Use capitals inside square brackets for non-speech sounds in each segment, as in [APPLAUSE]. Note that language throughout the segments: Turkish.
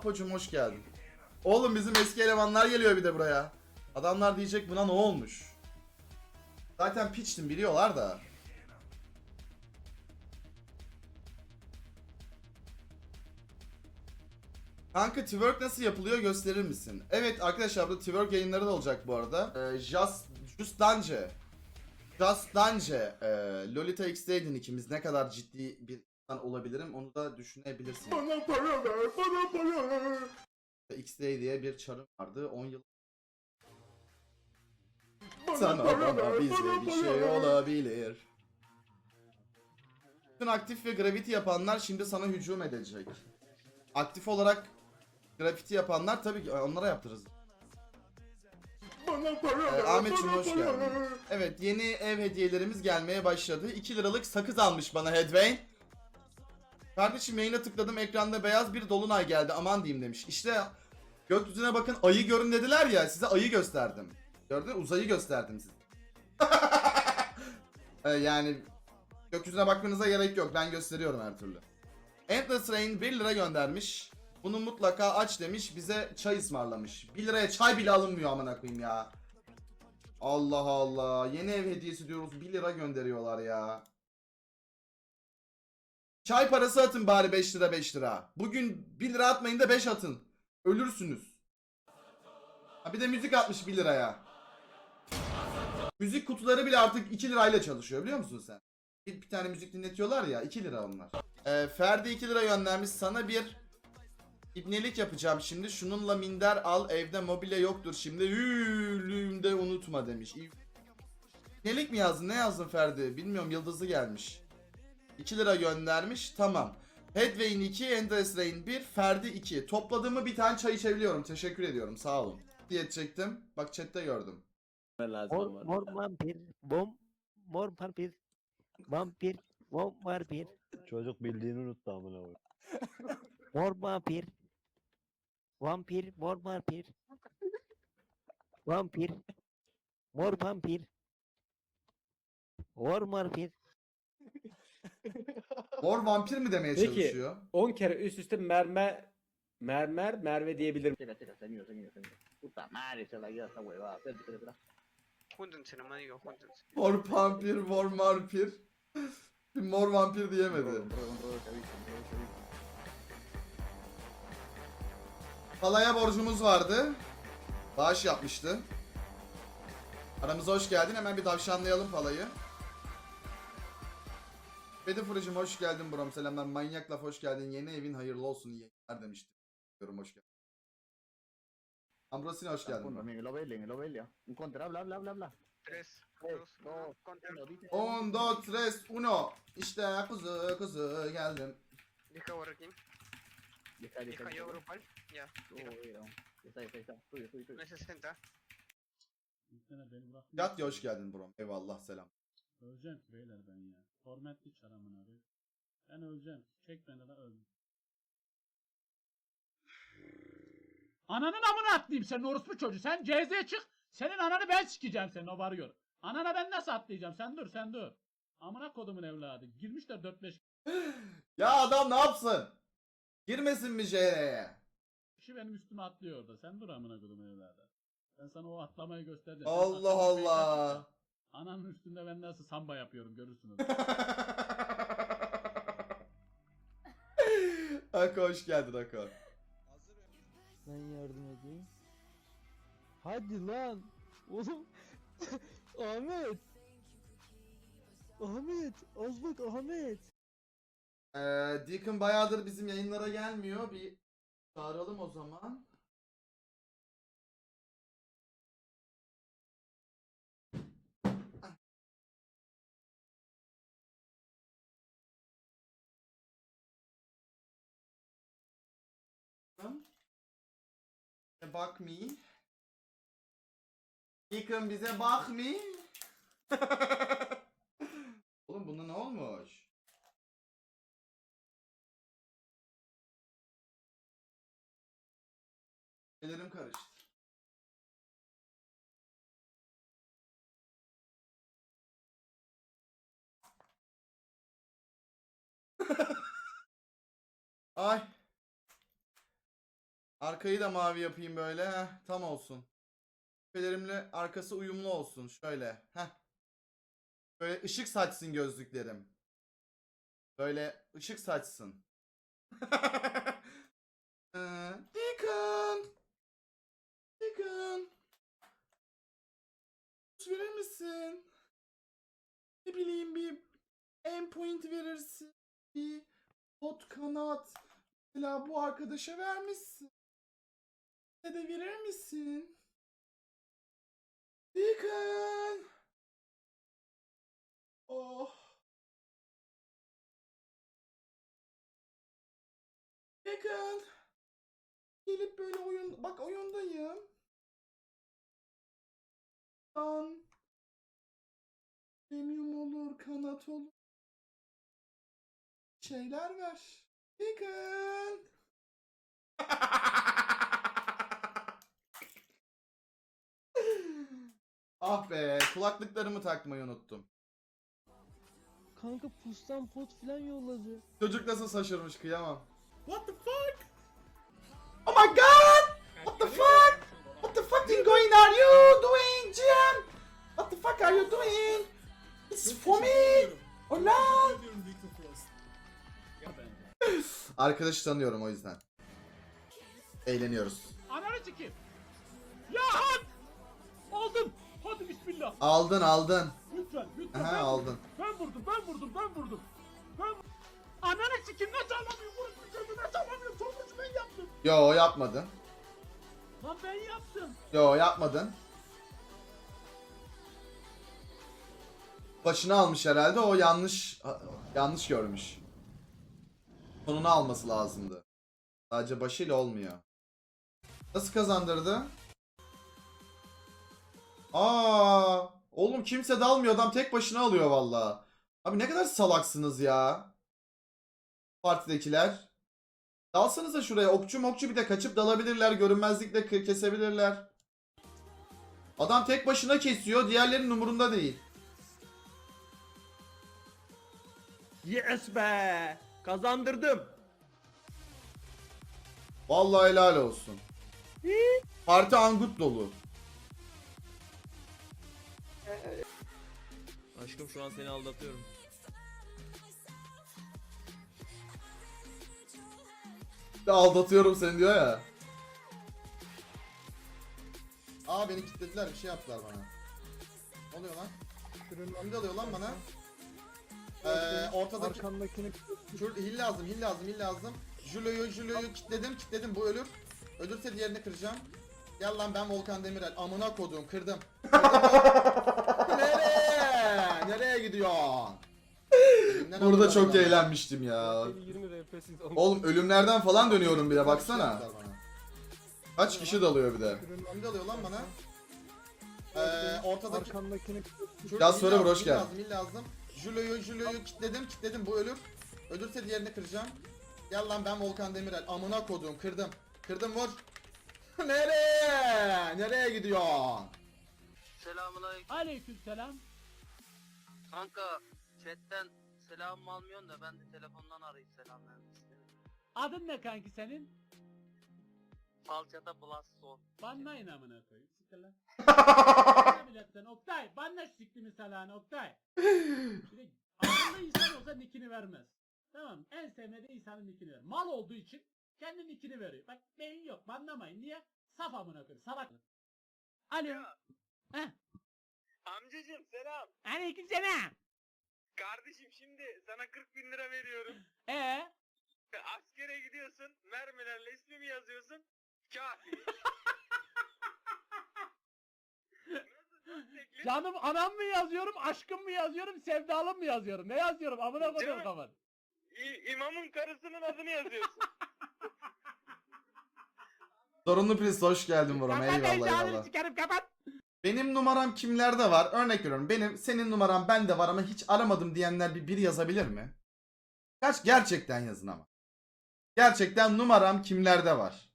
Apo'cum hoş geldin. Oğlum bizim eski elemanlar geliyor bir de buraya. Adamlar diyecek buna ne olmuş? Zaten piçtim biliyorlar da. Kanka twerk nasıl yapılıyor gösterir misin? Evet arkadaşlar burada twerk yayınları da olacak bu arada. Ee, Just, Just Dance. Just Dance. Ee, Lolita X'deydin ikimiz. Ne kadar ciddi bir olabilirim onu da düşünebilirsin. Bana para ver, bana para ver. X-Day diye bir çarım vardı. 10 yıl Bana sana bana ver, bize bana bir şey ver. olabilir. Bütün aktif ve gravity yapanlar şimdi sana hücum edecek. Aktif olarak grafiti yapanlar tabii ki onlara yaptırırız. Bana para Ee, Ahmetciğim bana hoş geldin. Evet yeni ev hediyelerimiz gelmeye başladı. 2 liralık sakız almış bana Headway. Kardeşim yayına tıkladım ekranda beyaz bir dolunay geldi aman diyeyim demiş. İşte gökyüzüne bakın ayı görün dediler ya size ayı gösterdim. Gördün uzayı gösterdim size. [LAUGHS] Ee, yani gökyüzüne bakmanıza gerek yok ben gösteriyorum her türlü. Endless Rain 1 lira göndermiş. Bunu mutlaka aç demiş bize çay ısmarlamış. 1 liraya çay bile alınmıyor amına koyayım ya. Allah Allah. Yeni ev hediyesi diyoruz. 1 lira gönderiyorlar ya. Çay parası atın bari 5 lira 5 lira. Bugün 1 lira atmayın da 5 atın. Ölürsünüz. Ha bir de müzik atmış 1 liraya. Müzik kutuları bile artık 2 lirayla çalışıyor biliyor musun sen? Bir, bir tane müzik dinletiyorlar ya 2 lira onlar. Ee, Ferdi 2 lira göndermiş sana bir İbnelik yapacağım şimdi. Şununla minder al evde mobilya yoktur şimdi. Ülümde unutma demiş. İbnelik mi yazdın? Ne yazdın Ferdi? Bilmiyorum yıldızı gelmiş. 2 lira göndermiş. Tamam. Headway'in 2, Endless Rain 1, Ferdi 2. Topladığımı bir tane çay içebiliyorum. Teşekkür ediyorum. Sağ olun. Diyecektim. Bak chatte gördüm. lazım Mor, mor vampir, bom, mor vampir, vampir, bom vampir, Çocuk bildiğini unuttu amına koyayım. mor vampir, vampir, mor vampir, vampir, mor vampir, mor vampir. Mor [LAUGHS] vampir mi demeye Peki. çalışıyor? 10 kere üst üste mermer mermer Merve diyebilirim. Espera, espera, señor, señor, señor. Puta madre, se la guía esta huevada. Espera, espera, espera. Júntense, nomás digo, júntense. Mor vampir, mor vampir. mor vampir diyemedi. Halaya borcumuz vardı. Bağış yapmıştı. Aramıza hoş geldin. Hemen bir tavşanlayalım palayı. Bedi Fırıcım hoş geldin Brom. Selamlar. Manyak laf hoş geldin. Yeni evin hayırlı olsun. İyi yayınlar demişti. Diyorum hoş geldin. Ambrosine hoş geldin. bro. amigo, en el Obelia, en el Obelia. Un contra, dos, dos, uno, contra. uno, dice. On, dos, tres, uno. İşte kuzu kuzu geldim. Deja está, ya está. Deja yo grupal. Ya, tira. está, está, está. Tuyo, tuyo, tuyo. No es 60. beni bırak. Yat hoş geldin Brom. Eyvallah selam. Öleceğim beyler ben ya. Formatli çaramın abi. Ben öleceğim. Çek beni de öldüm. Ananın amına atlayayım senin orospu çocuğu. Sen CZ'ye çık. Senin ananı ben sikeceğim senin o varıyor. Anana ben nasıl atlayacağım? Sen dur sen dur. Amına kodumun evladı. Girmişler 4-5 Ya adam ne yapsın? Girmesin mi JR'ye? kişi benim üstüme atlıyor orada. Sen dur amına kodumun evladı. Ben sana o atlamayı göstereceğim. Sen Allah atlamayı Allah. beklersin. Ananın üstünde ben nasıl samba yapıyorum görürsünüz. [LAUGHS] Ako hoş geldin Ako. Ben yardım edeyim. Hadi lan. Oğlum. [LAUGHS] Ahmet. Ahmet. Az bak Ahmet. Ee, Deacon bayağıdır bizim yayınlara gelmiyor. Bir çağıralım o zaman. Bak me. Deacon bize bak me. [LAUGHS] Oğlum bunda ne olmuş? Ellerim karıştı. [LAUGHS] Ay. Arkayı da mavi yapayım böyle. Heh, tam olsun. Küpelerimle arkası uyumlu olsun. Şöyle. Heh. Böyle ışık saçsın gözlüklerim. Böyle ışık saçsın. [LAUGHS] Ee, Deacon. Deacon. Verir misin? Ne bileyim bir endpoint verirsin. Bir hot kanat. Mesela bu arkadaşa vermişsin. Ne de verir misin? Deacon. Oh. Deacon. Gelip böyle oyun... Bak oyundayım. Lan. Premium olur, kanat olur. Şeyler ver. Deacon. [LAUGHS] ah be, kulaklıklarımı takmayı unuttum. Kanka pustan pot filan yolladı. Çocuk nasıl şaşırmış kıyamam. What the fuck? Oh my god! What the fuck? What the fucking going are you doing, Jim? What the fuck are you doing? It's for me! Oh no! Arkadaşı tanıyorum o yüzden. Eğleniyoruz. Ananı sikeyim. Ya hak! Hadi bismillah. Aldın aldın. Lütfen lütfen. Aha ben aldın. Ben vurdum, ben vurdum, ben vurdum. Ben Ananı sikim nasıl alamıyorum? Vurun bir çocuğu nasıl alamıyorum? Sonrası ben yaptım. Yo yapmadın. Lan ben yaptım. Yo yapmadın. Başını almış herhalde o yanlış yanlış görmüş. Sonunu alması lazımdı. Sadece başıyla olmuyor. Nasıl kazandırdı? Aa, oğlum kimse dalmıyor adam tek başına alıyor valla. Abi ne kadar salaksınız ya. Partidekiler. Dalsanıza şuraya okçu mokçu bir de kaçıp dalabilirler. Görünmezlikle kesebilirler. Adam tek başına kesiyor. Diğerlerinin umurunda değil. Yes be! Kazandırdım. Vallahi helal olsun. Parti angut dolu. Aşkım şu an seni aldatıyorum. Aldatıyorum seni diyor ya. Aa beni kilitlediler bir şey yaptılar bana. Ne oluyor lan? Kim alıyor lan bana? Ee, ortadaki Arkandakini Şur hil lazım, hil lazım, hil lazım. Julo'yu, Julo'yu kilitledim, kilitledim. Bu ölür. Ölürse diğerini kıracağım. Gel lan ben Volkan Demirel. Amına koduğum kırdım. Kırdım. [LAUGHS] Nereye? Gidiyorsun? Elimden Burada çok bana. eğlenmiştim ya. 20 RP'siz Oğlum ölümlerden falan dönüyorum bile baksana. Yaptılar bana. Kaç kişi dalıyor bir de. Kim dalıyor lan bana? Ee, ortadaki arkandakini Şur- Yaz söyle lazım, bro, hoş geldin. lazım, lazım. Julo'yu, Julo'yu kilitledim, kilitledim. Bu ölür. Ölürse diğerini kıracağım. Gel lan ben Volkan Demirel. Amına koduğum kırdım. Kırdım vur. [LAUGHS] Nereye? Nereye gidiyorsun? Selamünaleyküm. Aleykümselam. Kanka chatten selam almıyorsun da ben de telefondan arayıp selam vermek istedim. Adın ne kanki senin? Falçata plus son. Banlayın amına koyayım. Siktir lan. [LAUGHS] Ne biletten Oktay. Banla siktimi salağını Oktay. Bir de akıllı insan olsa nickini vermez. Tamam En sevmediği insanın nickini ver. Mal olduğu için kendi nickini veriyor. Bak beyin yok. Banlamayın. Niye? Saf amına koyayım. Salak. Alo. Heh. Amcacım selam. Aleykümselam. Kardeşim şimdi sana 40 bin lira veriyorum. Ee? Askere gidiyorsun mermilerle ismimi yazıyorsun. Kafi. [LAUGHS] Canım anam mı yazıyorum, aşkım mı yazıyorum, sevdalım mı yazıyorum? Ne yazıyorum? Amına koyduğum Canım. kafan. İ- imamın karısının adını yazıyorsun. [LAUGHS] Sorunlu Prince hoş geldin burama. Kapat Eyvallah eyvallah. sikerim kapat. Benim numaram kimlerde var? Örnek veriyorum. Benim senin numaram bende var ama hiç aramadım diyenler bir bir yazabilir mi? Kaç gerçekten yazın ama. Gerçekten numaram kimlerde var?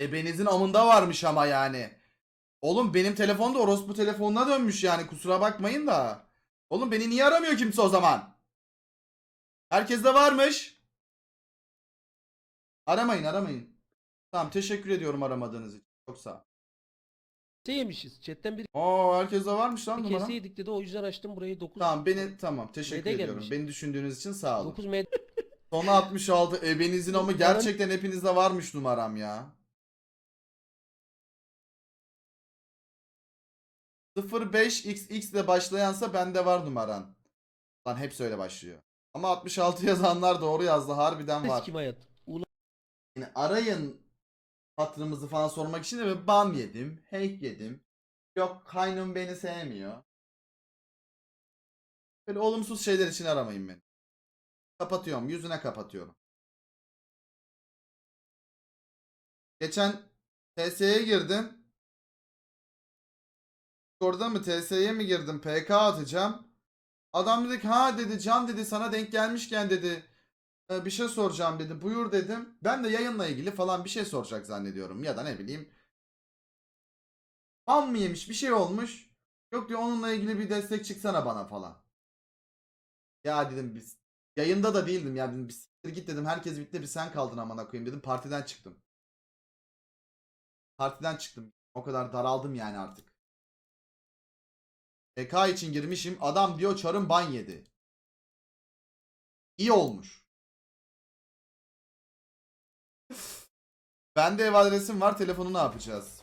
Ebenizin amında varmış ama yani. Oğlum benim telefonda orospu telefonuna dönmüş yani kusura bakmayın da. Oğlum beni niye aramıyor kimse o zaman? Herkeste varmış. Aramayın aramayın. Tamam teşekkür ediyorum aramadığınız için. Çok sağ ol. Kese yemişiz. Chatten bir Oo herkeste varmış lan numara. kese yedik dedi o yüzden açtım burayı 9. Tamam beni tamam teşekkür ediyorum. gelmiş? Beni düşündüğünüz için sağ olun. 9 med [LAUGHS] Sona 66 ebenizin ama gerçekten hepinizde varmış numaram ya. 05xx ile başlayansa bende var numaran. Lan hepsi öyle başlıyor. Ama 66 [LAUGHS] yazanlar doğru yazdı harbiden var. kim hayat? Ulan Yani arayın hatırımızı falan sormak için de ben ban yedim, hack yedim. Yok kaynım beni sevmiyor. Böyle olumsuz şeyler için aramayın beni. Kapatıyorum, yüzüne kapatıyorum. Geçen TS'ye girdim. Orada mı TS'ye mi girdim? PK atacağım. Adam dedi ki ha dedi Can dedi sana denk gelmişken dedi "e, bir şey soracağım dedi. Buyur dedim. Ben de yayınla ilgili falan bir şey soracak zannediyorum. Ya da ne bileyim. Ban mı yemiş bir şey olmuş. Yok diyor onunla ilgili bir destek çıksana bana falan. Ya dedim biz yayında da değildim ya dedim siktir git dedim herkes bitti bir sen kaldın amına koyayım dedim partiden çıktım. Partiden çıktım. O kadar daraldım yani artık. PK için girmişim. Adam diyor çarın ban yedi. İyi olmuş. Bende ev adresim var. Telefonu ne yapacağız?